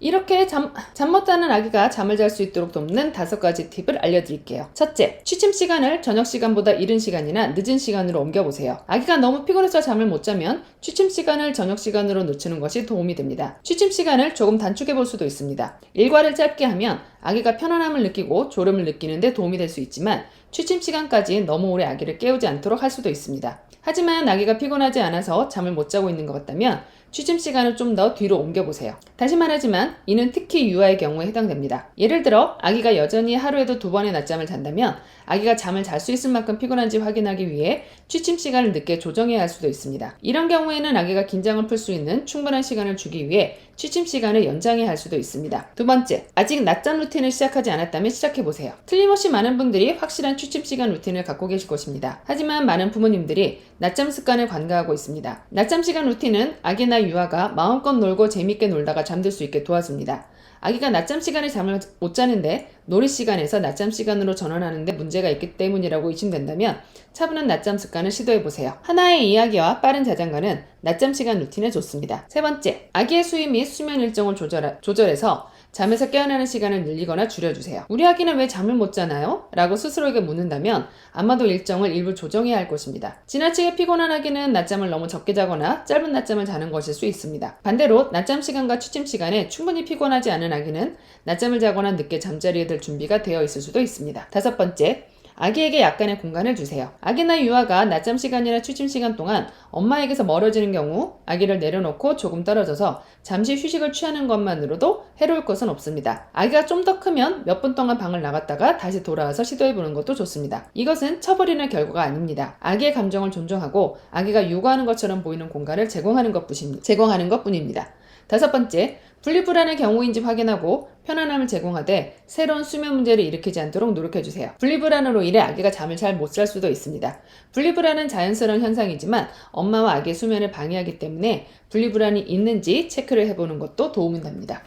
이렇게 잠, 잠 못 자는 아기가 잠을 잘 수 있도록 돕는 다섯 가지 팁을 알려드릴게요. 첫째, 취침 시간을 저녁 시간보다 이른 시간이나 늦은 시간으로 옮겨보세요. 아기가 너무 피곤해서 잠을 못 자면 취침 시간을 저녁 시간으로 늦추는 것이 도움이 됩니다. 취침 시간을 조금 단축해 볼 수도 있습니다. 일과를 짧게 하면 아기가 편안함을 느끼고 졸음을 느끼는데 도움이 될 수 있지만 취침 시간까지 너무 오래 아기를 깨우지 않도록 할 수도 있습니다. 하지만 아기가 피곤하지 않아서 잠을 못 자고 있는 것 같다면 취침 시간을 좀 더 뒤로 옮겨보세요. 다시 말하지만 이는 특히 유아의 경우에 해당됩니다. 예를 들어 아기가 여전히 하루에도 두 번의 낮잠을 잔다면 아기가 잠을 잘 수 있을 만큼 피곤한지 확인하기 위해 취침 시간을 늦게 조정해야 할 수도 있습니다. 이런 경우에는 아기가 긴장을 풀 수 있는 충분한 시간을 주기 위해 취침 시간을 연장해야 할 수도 있습니다. 두 번째, 아직 낮잠 루틴을 시작하지 않았다면 시작해보세요. 틀림없이 많은 분들이 확실한 취침 시간 루틴을 갖고 계실 것입니다. 하지만 많은 부모님들이 낮잠 습관을 관가하고 있습니다. 낮잠 시간 루틴은 아기나 유아가 마음껏 놀고 재밌게 놀다가 잠들 수 있게 도와줍니다. 아기가 낮잠 시간에 잠을 못 자는데 놀이 시간에서 낮잠 시간으로 전환하는데 문제가 있기 때문이라고 의심된다면 차분한 낮잠 습관을 시도해 보세요. 하나의 이야기와 빠른 자장가는 낮잠 시간 루틴에 좋습니다. 세 번째, 아기의 수위 및 수면 일정을 조절, 조절해서 잠에서 깨어나는 시간을 늘리거나 줄여주세요. 우리 아기는 왜 잠을 못 자나요? 라고 스스로에게 묻는다면 아마도 일정을 일부 조정해야 할 것입니다. 지나치게 피곤한 아기는 낮잠을 너무 적게 자거나 짧은 낮잠을 자는 것일 수 있습니다. 반대로 낮잠 시간과 취침 시간에 충분히 피곤하지 않은 아기는 낮잠을 자거나 늦게 잠자리에 들 준비가 되어 있을 수도 있습니다. 다섯 번째, 아기에게 약간의 공간을 주세요. 아기나 유아가 낮잠 시간이나 취침 시간 동안 엄마에게서 멀어지는 경우 아기를 내려놓고 조금 떨어져서 잠시 휴식을 취하는 것만으로도 해로울 것은 없습니다. 아기가 좀 더 크면 몇 분 동안 방을 나갔다가 다시 돌아와서 시도해보는 것도 좋습니다. 이것은 처벌이나 결과가 아닙니다. 아기의 감정을 존중하고 아기가 요구하는 것처럼 보이는 공간을 제공하는. 제공하는 것뿐입니다. 다섯 번째, 분리불안의 경우인지 확인하고 편안함을 제공하되 새로운 수면 문제를 일으키지 않도록 노력해주세요. 분리불안으로 인해 아기가 잠을 잘 못 잘 수도 있습니다. 분리불안은 자연스러운 현상이지만 엄마와 아기의 수면을 방해하기 때문에 분리불안이 있는지 체크를 해보는 것도 도움이 됩니다.